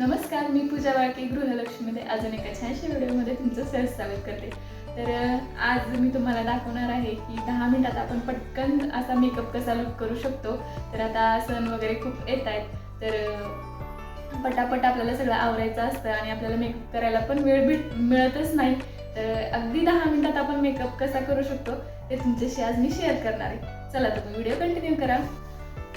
नमस्कार मी पूजा वाळके गृहलक्ष्मीमध्ये अजून एका छानशा व्हिडिओमध्ये तुमचं सहज स्वागत करते. तर आज मी तुम्हाला दाखवणार आहे की दहा मिनिटात आपण पटकन असा मेकअप कसा लुक करू शकतो. तर आता सण वगैरे खूप येत आहेत. तर पटापट आपल्याला सगळं आवरायचं असतं आणि आपल्याला मेकअप करायला पण वेळ भेट मिळतच नाही. तर अगदी दहा मिनिटात आपण मेकअप कसा करू शकतो ते तुमच्याशी आज मी शेअर करणार आहे. चला तुम्ही व्हिडिओ कंटिन्यू करा.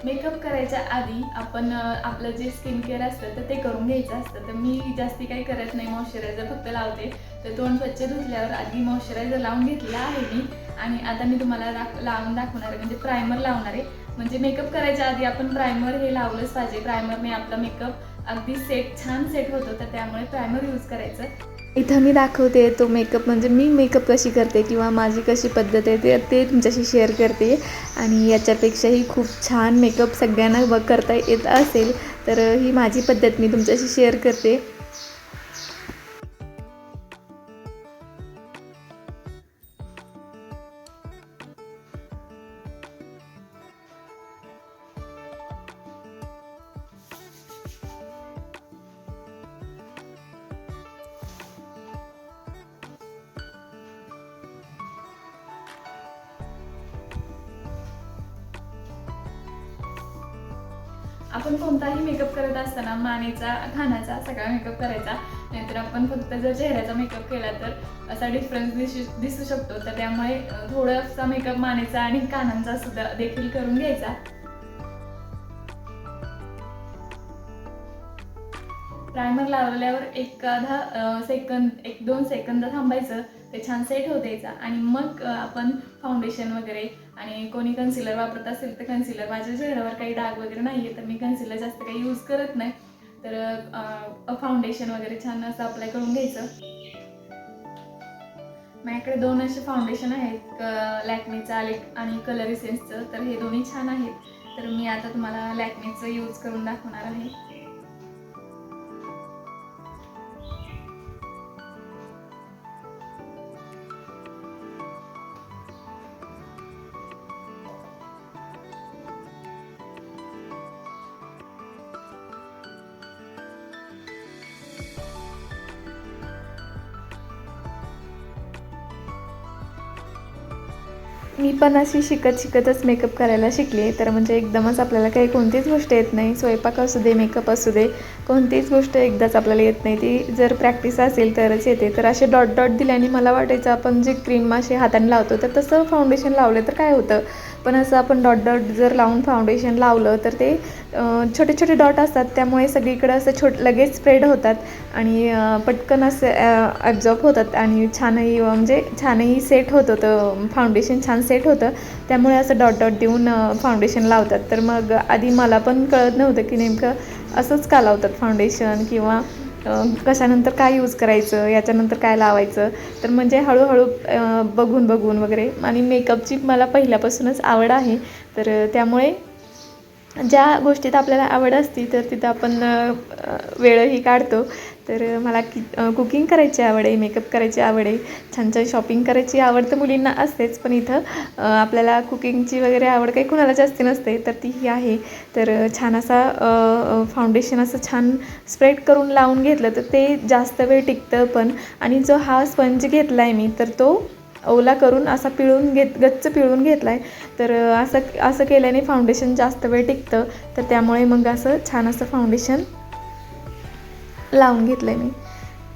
मेकअप करायच्या आधी आपण आपलं जे स्किन केअर असतं तर ते करून घ्यायचं असतं. तर मी जास्ती काही करत नाही मॉइश्चरायझर फक्त लावते. तर तोंड स्वच्छ धुतल्यावर आधी मॉइश्चरायझर लावून घेतलेला आहे मी. आणि आता मी तुम्हाला दाख लावून दाखवणार आहे म्हणजे प्रायमर लावणार आहे. म्हणजे मेकअप करायच्या आधी आपण प्रायमर हे लावलंच पाहिजे. प्रायमरने आपला मेकअप अगदी सेट छान सेट होतो. तर त्यामुळे प्रायमर यूज करायचं. इथं मी दाखवते तो मेकअप म्हणजे मी मेकअप कशी करते किंवा माझी कशी पद्धत आहे ते ते तुमच्याशी शेअर करते. आणि याच्यापेक्षाही खूप छान मेकअप सगळ्यांना ब करता येत असेल तर ही माझी पद्धत मी तुमच्याशी शेअर करते. आपण कोणताही मेकअप करत असताना मानेचा खाण्याचा सगळा मेकअप करायचा. नाहीतर आपण फक्त जर चेहऱ्याचा मेकअप केला तर असा डिफरन्स दिसू दिसू शकतो. तर त्यामुळे थोडासा मेकअप मानेचा आणि कानांचा सुद्धा देखील करून घ्यायचा. प्रायमर लावल्यावर एखादा सेकंद एक दोन सेकंद थांबायचं. ते छान सेट होत द्यायचा आणि मग आपण फाउंडेशन वगैरे आणि कोणी कन्सिलर वापरत असेल तर कन्सिलर माझ्या चेहऱ्यावर काही डाग वगैरे नाही आहे तर मी कन्सिलर जास्त काही यूज करत नाही. तर फाउंडेशन वगैरे छान असं अप्लाय करून घ्यायचं. माझ्याकडे दोन असे फाउंडेशन आहेत लॅक्मेचं आले आणि कलर इसेन्सचं तर हे दोन्ही छान आहेत. तर मी आता तुम्हाला लॅक्मेचं यूज करून दाखवणार आहे. मी पण अशी शिकत शिकतच मेकअप करायला शिकली तर म्हणजे एकदमच आपल्याला काही कोणतीच गोष्ट येत नाही. स्वयंपाक असू दे मेकअप असू दे. कोणतीच गोष्ट एकदाच आपल्याला येत नाही. ती जर प्रॅक्टिस असेल तरच येते. तर असे डॉट डॉट दिल्याने मला वाटायचं आपण जे क्रीम असे हाताने लावतो तर तसं फाउंडेशन लावलं तर काय होतं? पण असं आपण डॉट डॉट जर लावून फाउंडेशन लावलं तर ते छोटे छोटे डॉट असतात. त्यामुळे सगळीकडं असं छोट लगेच स्प्रेड होतात आणि पटकन असे ॲब्झॉर्ब होतात आणि छानही म्हणजे छानही सेट होत. होतं फाउंडेशन छान सेट होतं. त्यामुळे असं डॉट डॉट देऊन फाउंडेशन लावतात. तर मग आधी मला पण कळत नव्हतं की नेमकं असंच का लावतात फाउंडेशन किंवा कशानंतर काय यूज करायचं याच्यानंतर काय लावायचं. तर म्हणजे हळूहळू बघून बघून वगैरे. आणि मेकअपची मला पहिल्यापासूनच आवड आहे. तर त्यामुळे ज्या गोष्टीत आपल्याला आवड असती तर तिथं आपण वेळही काढतो. तर मला कि कुकिंग करायची आवड आहे मेकअप करायची आवड आहे छान छान शॉपिंग करायची आवड तर मुलींना असतेच पण इथं आपल्याला कुकिंगची वगैरे आवड काही कुणाला जास्ती नसते तर ती ही आहे. तर छान असा फाउंडेशन असं छान स्प्रेड करून लावून घेतलं तर ते जास्त वेळ टिकतं पण आणि जो हा स्पंज घेतला आहे मी तर तो ओला करून असा पिळून घेत गच्च पिळून घेतला आहे तर असं असं केल्याने फाउंडेशन जास्त वेळ टिकतं तर त्यामुळे मग असं छान असं फाउंडेशन लावून घेतलं आहे मी.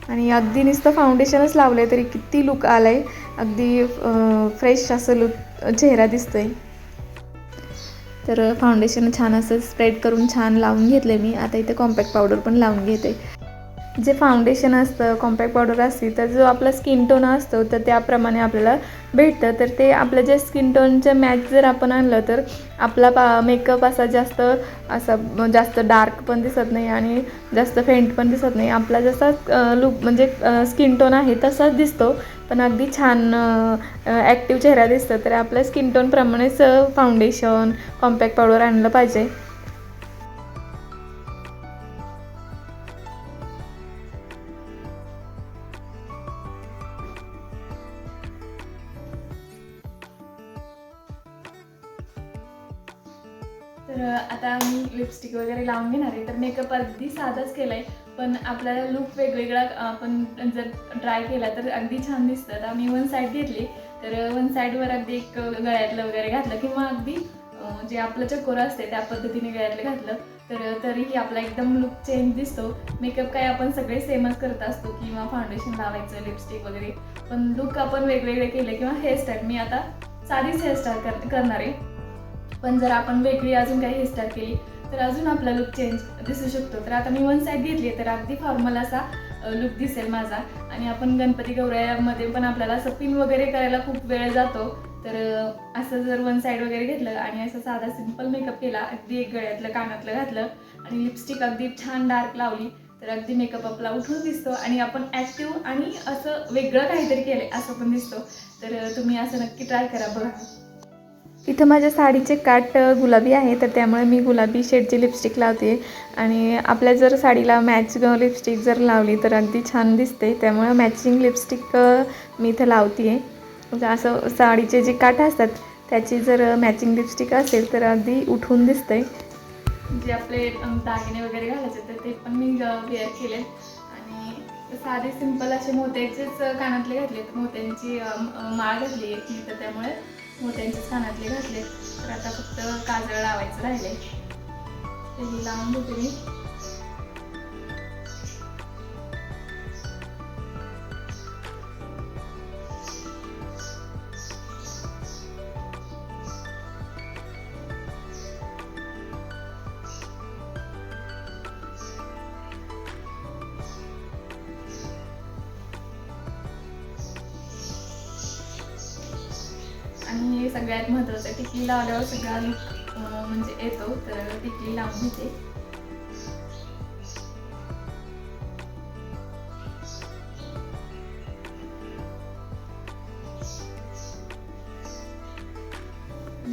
आणि अगदी नुसतं फाउंडेशनच लावलं आहे तरी किती लुक आलं आहे अगदी फ्रेश असं लुक चेहरा दिसतो आहे तर फाउंडेशन छान असं स्प्रेड करून छान लावून घेतलं आहे मी. आता इथे कॉम्पॅक्ट पावडर पण लावून घेते. जे फाउंडेशन असतं कॉम्पॅक्ट पावडर असते तर जो आपला स्किन टोन असतो तर त्याप्रमाणे आपल्याला भेटतं. तर ते आपलं जे स्किन टोनचं मॅच जर आपण आणलं तर आपला पा मेकअप असा जास्त असा जास्त डार्क पण दिसत नाही आणि जास्त फेंट पण दिसत नाही. आपला जसा लुक म्हणजे स्किन टोन आहे तसाच दिसतो. पण अगदी छान ॲक्टिव्ह चेहरा दिसतं. तर आपल्या स्किन टोनप्रमाणेच फाउंडेशन कॉम्पॅक्ट पावडर आणलं पाहिजे. लिपस्टिक वगैरे लावून घेणार आहे. तर मेकअप अगदी साधाच केलाय. पण आपल्याला लुक वेगवेगळा आपण जर ट्राय केला तर अगदी छान दिसतात. आम्ही वन साईड घेतली. तर वन साईडवर अगदी एक गळ्यातलं वगैरे घातलं किंवा अगदी जे आपलं चकोरं असते त्या पद्धतीने गळ्यातलं घातलं. तर तरीही आपला एकदम लुक चेंज दिसतो. मेकअप काय आपण सगळे सेमच करत असतो किंवा फाउंडेशन लावायचं लिपस्टिक वगैरे. पण लुक आपण वेगवेगळे केले किंवा हेअरस्टाईल मी आता साधीच हेअरस्टाईल कर करणार आहे. पण जर आपण वेगळी अजून काही हेअरस्टाईल केली तर अजून आपला लुक चेंज दिसू शकतो. तर आता मी वन साईड घेतली तर अगदी फॉर्मल असा लुक दिसेल माझा. आणि आपण गणपती गौरायामध्ये पण आपल्याला असं पिन वगैरे करायला खूप वेळ जातो. तर असं जर वन साईड वगैरे घेतलं आणि असं साधा सिंपल मेकअप केला अगदी एक गळ्यातलं कानातलं घातलं आणि लिपस्टिक अगदी छान डार्क लावली तर अगदी मेकअप आपला उठून दिसतो आणि आपण ॲक्टिव्ह आणि असं वेगळं काहीतरी केलं असं पण दिसतो. तर तुम्ही असं नक्की ट्राय करा बघा. इथं माझ्या साडीचे काट गुलाबी आहे तर त्यामुळे मी गुलाबी शेडची लिपस्टिक लावते. आणि आपल्या जर साडीला मॅच लिपस्टिक जर लावली तर अगदी छान दिसते. त्यामुळे मॅचिंग लिपस्टिक मी इथं लावते आहे म्हणजे असं साडीचे जे काठ असतात त्याची जर मॅचिंग लिपस्टिक असेल तर अगदी उठून दिसते जे आपले दागिने वगैरे घालायचे तर ते पण मी वेअर केले आणि साधे सिंपल असे मोत्याचेच कानातले घातले मोत्यांची माळ घातली एक मी तर त्यामुळे मोत्यांचेच कानातले घातले तर आता फक्त काजळ लावायचं राहिले ते लावून घेते मी. आणि हे सगळ्यात महत्त्वाचं टिकली लावल्यावर सगळा लुक म्हणजे येतो तर टिकली लावून घेते.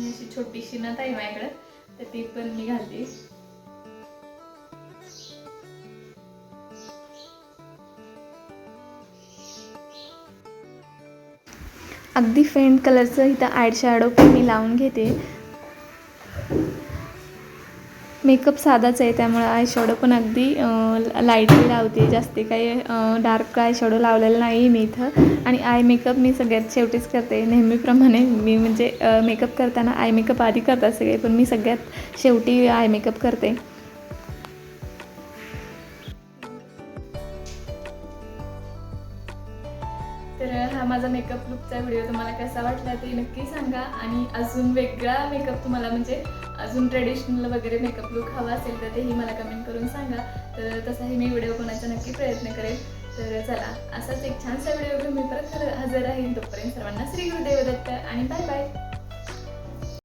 अशी छोटीशी नथ आहे माझ्याकडं तर ती पण मी घालते. अगदी फेंट कलरचं इथं आय शॅडो पण मी लावून घेते. मेकअप साधाच आहे त्यामुळे आय शॅडो पण अगदी लाईटली लावते. जास्त काही डार्क आय शॅडो लावलेला नाही मी इथं. आणि आय मेकअप मी सगळ्यात शेवटीच करते. नेहमीप्रमाणे मी म्हणजे मेकअप करताना आय मेकअप आधी करतात सगळे पण मी सगळ्यात शेवटी आय मेकअप करते. माझा मेकअप लुकचा व्हिडिओ तुम्हाला कसा वाटला ते नक्की सांगा. आणि अजून वेगळा मेकअप तुम्हाला म्हणजे अजून ट्रेडिशनल वगैरे मेकअप लुक हवा असेल तर तेही मला कमेंट करून सांगा. तर तसाही मी व्हिडिओ बनवायचा नक्की प्रयत्न करेल तर चला असाच एक छानसा व्हिडिओ घेऊन मी परत हजर राहील तोपर्यंत सर्वांना श्री गुरुदेव दत्त आणि बाय बाय